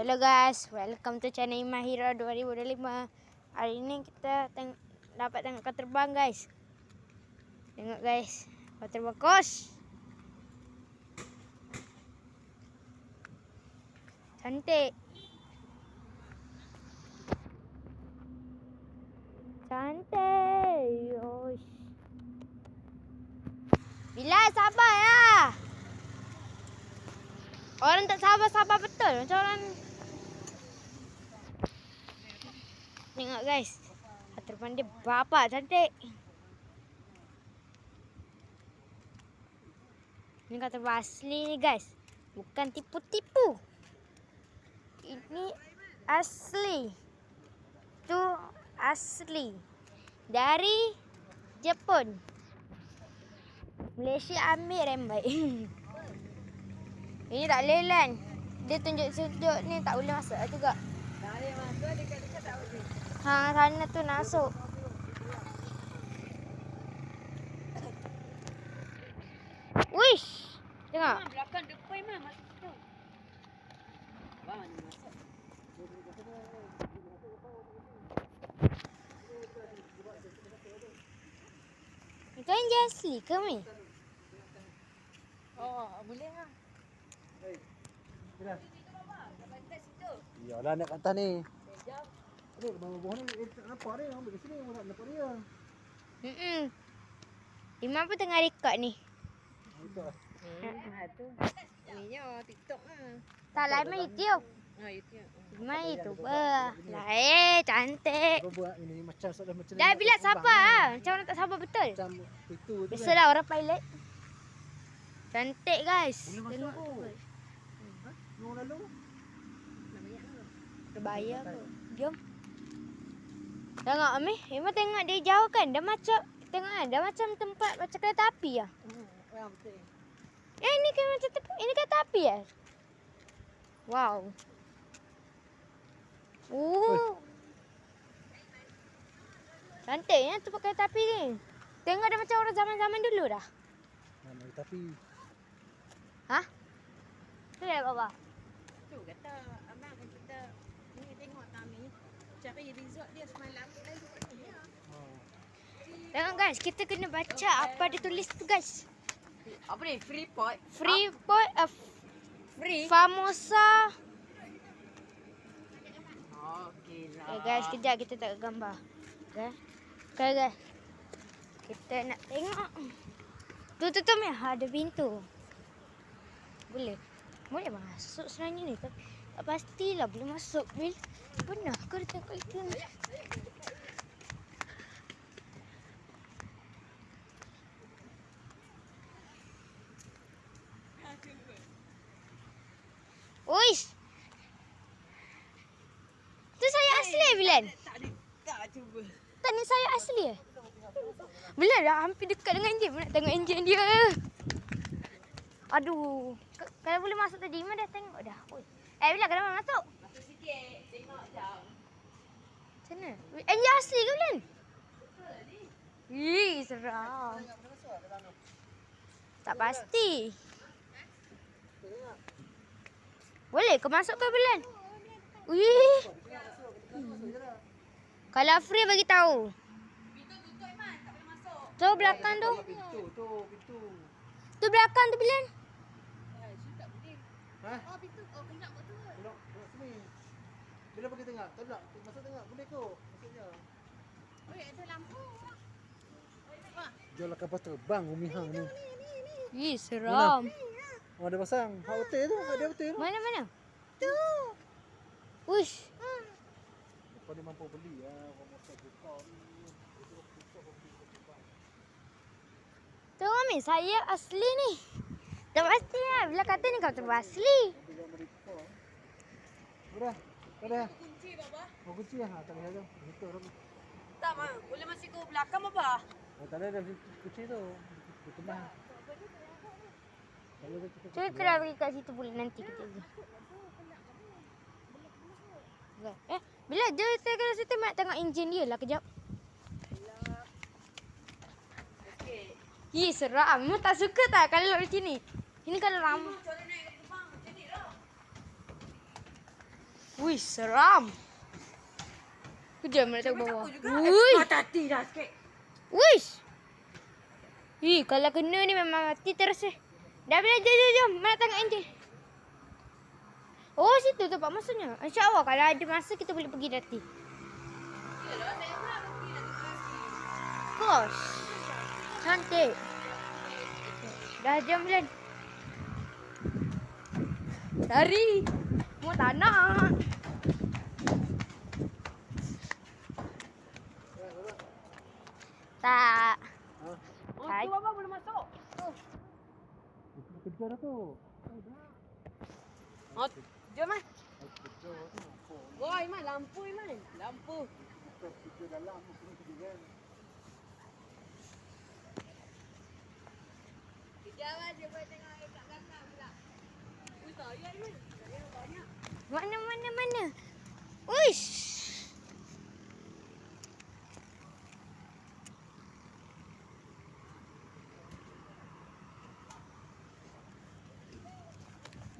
Hello guys, welcome to channel Imah Hero 2025. Hari ni kita teng dapat tengok kau terbang guys. Tengok guys, kau terbang kos. Cantik. Cantik. Yosh. Bila sabar ya. Orang tak sabar-sabar betul. Macam orang Tengok guys. Terbang dia bapak cantik. Ini kata asli ni guys. Bukan tipu-tipu. Ini asli. Tu asli. Dari Jepun. Malaysia ambil baik. Ini tak boleh lan. Dia tunjuk-tunjuk ni tak boleh masuk juga. Tak boleh masuk, dekat-dekat tak boleh. Ha, sana tu masuk. Wish. Tengok. Belakang depan mah masuk situ. Masuk? Itu yang dia asli ke mi? Oh, boleh lah. Ya lah nak kat atas ni. Jom. Ni bawah-bawah ni eh, tak nampak ni. Ambil kat sini nak nampak dia. Hmm. Imam pun tengah record ni. Itu lah. Ha, tu. Ininya TikTok lah. Tak lain main YouTube. Ha, YouTube. Main YouTuber. Lah eh, cantik. Kau buat ini macam sudah macam Dah bila sabar ni. ah. Macam mana tak sabar betul? Macam itu tu kan. Biasalah orang pilot. Cantik guys. Tengok. kot. Ha? Nur lalu. Nak banyak lah. Terbayar ke? Jom. Tengok Ami. Memang tengok dia jauh kan. Dah macam tengok kan. Dah macam tempat macam kereta api lah. Hmm, ya betul. Eh ini kan macam ini kereta api ya? Wow. Uh. Cantiknya tempat kereta api ni. Tengok dia macam orang zaman-zaman dulu dah. Mana tapi Hah? Tu dah baba. Tu kata abang kan kita ni tengok kami cari resort dia semalam ya. oh. Tengok guys, kita kena baca apa dia tulis tu guys. Apa ni? Free pot. Free boy uh, Free. Famosa. Okey lah. Okay guys, kejap kita tak gambar. Okay. Okay guys. Kita nak tengok. Tu tu tu meh ada pintu. Boleh. Boleh masuk sebenarnya ni tapi tak pastilah boleh masuk bil. Dia tengok itu ni? Uish. Tu saya asli Bilan. Tak cuba. Tak saya asli eh? Bila dah hampir dekat dengan enjin nak tengok enjin dia. Aduh. K- kalau boleh masuk tadi Iman dah tengok dah. Oi. Eh bila kenapa masuk? Masuk sikit. Macam mana? Enjin asli ke Bilan? Ih, seram. Tak pasti. Boleh ke masuk ke Bilan? Wih. Kalau free bagi tahu. Pintu tutup Iman. Tak boleh masuk. Tu belakang tu. Pintu tu pintu. Tu belakang tu Bilan. Eh, sini tak boleh. Ha? Oh, pintu. Oh, kena buat tu. Tolong tolong sini. Bila pergi tengah? Tak nak masuk tengah. Boleh kot. Maksudnya. Oh, ada lampu. Jual kapal terbang Umi Hang ni. Ih, seram. Oh, ada pasang. Hak hotel tu, ada hotel tu. Mana mana? Tu. Uish. Kau ni mampu beli ya, kau masuk buka ni. Tengok Mami, saya asli ni. Tak pasti lah. Bila kata ni kau tu asli. Ambil Amerika. Sudah. Sudah. Kunci, Baba. Mau kunci ya? Tak ada tu. Itu orang. Tak, Ma. Boleh masuk ke belakang, Baba? Oh, tak ada dah kunci tu. Di tengah. Kita Cuba kita pergi kat situ boleh nanti kita pergi. Eh, bila dia saya kat situ mak tengok enjin dia lah kejap. Okey. Ih, seram. Mu tak suka tak kalau macam ni? Ini kalau ram. Cara naik ke gerbang macam ni lah. Wih, seram. Kejam letak bawah. Aku juga. Wih. Mata hati dah sikit. Wih. Ih, kalau kena ni memang mati terus eh. Dah bila jom jom jom. Mana tengok Angel? Oh, situ tempat masuknya. InsyaAllah kalau ada masa kita boleh pergi nanti. Kos. Cantik. Dah jam bulan. Lari. Mau tak nak. Tak. Oh, Hai. tu apa boleh masuk? Kerja dah tu. Oh, jom. Oh, Iman, lampu Iman. Lampu. Kerja dalam kerja kan. Kejap dia boleh tengok kat belakang pula. Ui, saya Iman. Saya banyak. Mana mana mana. Uish.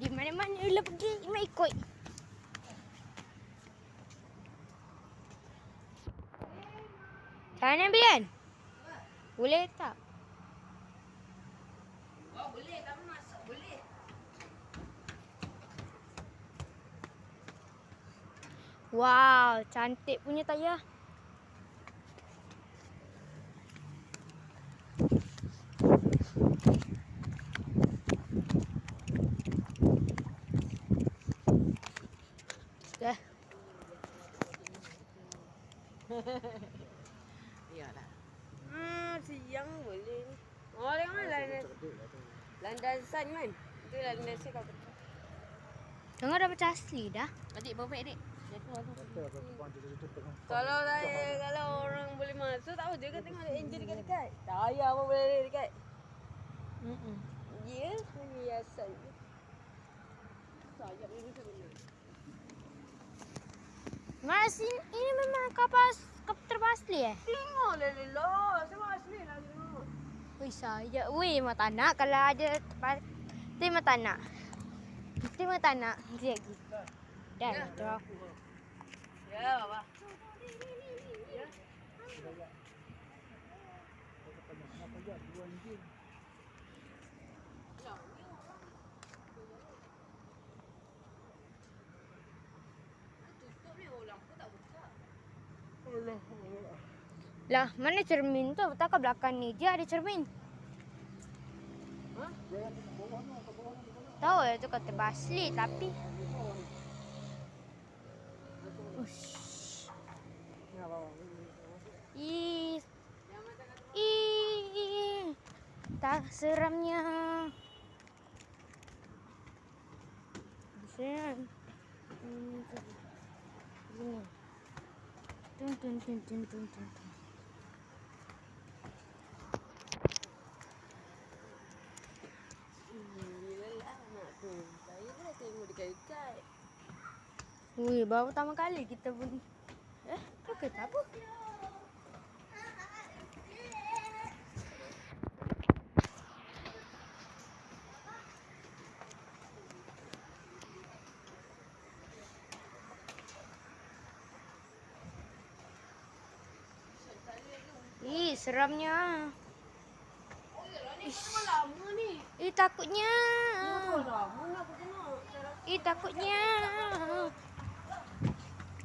Di mana-mana Ula pergi, Ima ikut. Sana Bian. Boleh tak? Oh, boleh. Masuk. Boleh. Wow, cantik punya tayar. Dah. Iyalah. Hmm, siang boleh ni. Oh, tengok kan landas. Landasan man. Itu landasan kau betul. Tengok dah macam asli dah. Adik, bawa adik. Kan. Kalau saya, kalau orang boleh masuk, tahu dia kan tengok ada angel dekat-dekat. Saya pun boleh ada dekat. Ya, hiasan. Saya ni tu benar. Mas ini, ini memang kapal kapal terbang asli eh? Tengok lah Lila. Semua asli lah tengok. Wih saya, wih tak nak kalau ada tempat. Memang tak nak. Memang tak nak. Nanti lagi. Dah Ya. lah tu. Ya, Bapa. Ya. Kenapa ya dua enjin. Tutup ni orang pun tak buka. Lah, mana cermin tu? Takkan belakang ni dia ada cermin. Tahu ya tu kata basli tapi. Ih. Ih. Tak seramnya. Seram. Tun tun tun tun tun tun. tun. Bila lah anak tu. Saya pun dah tengok dekat-dekat. Wih, baru pertama kali kita pun. Eh, tu kereta apa? Ih, seramnya. Ini lama ni. Ih, takutnya. Oh, lama nak Ih, takutnya.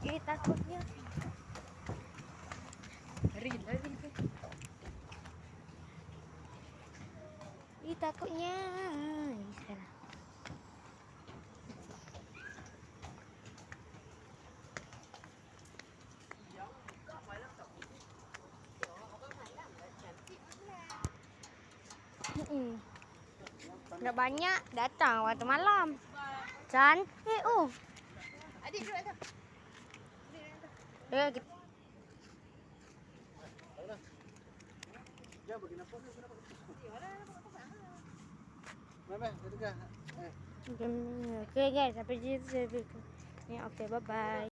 Ih, takutnya. Lari, lari. Ih, takutnya. Salah. Mm-mm. Dah banyak datang waktu malam. Cantik oh. Adik duduk atas. Ni kenapa? Okay guys, sampai situ saya. Ni okay, bye bye.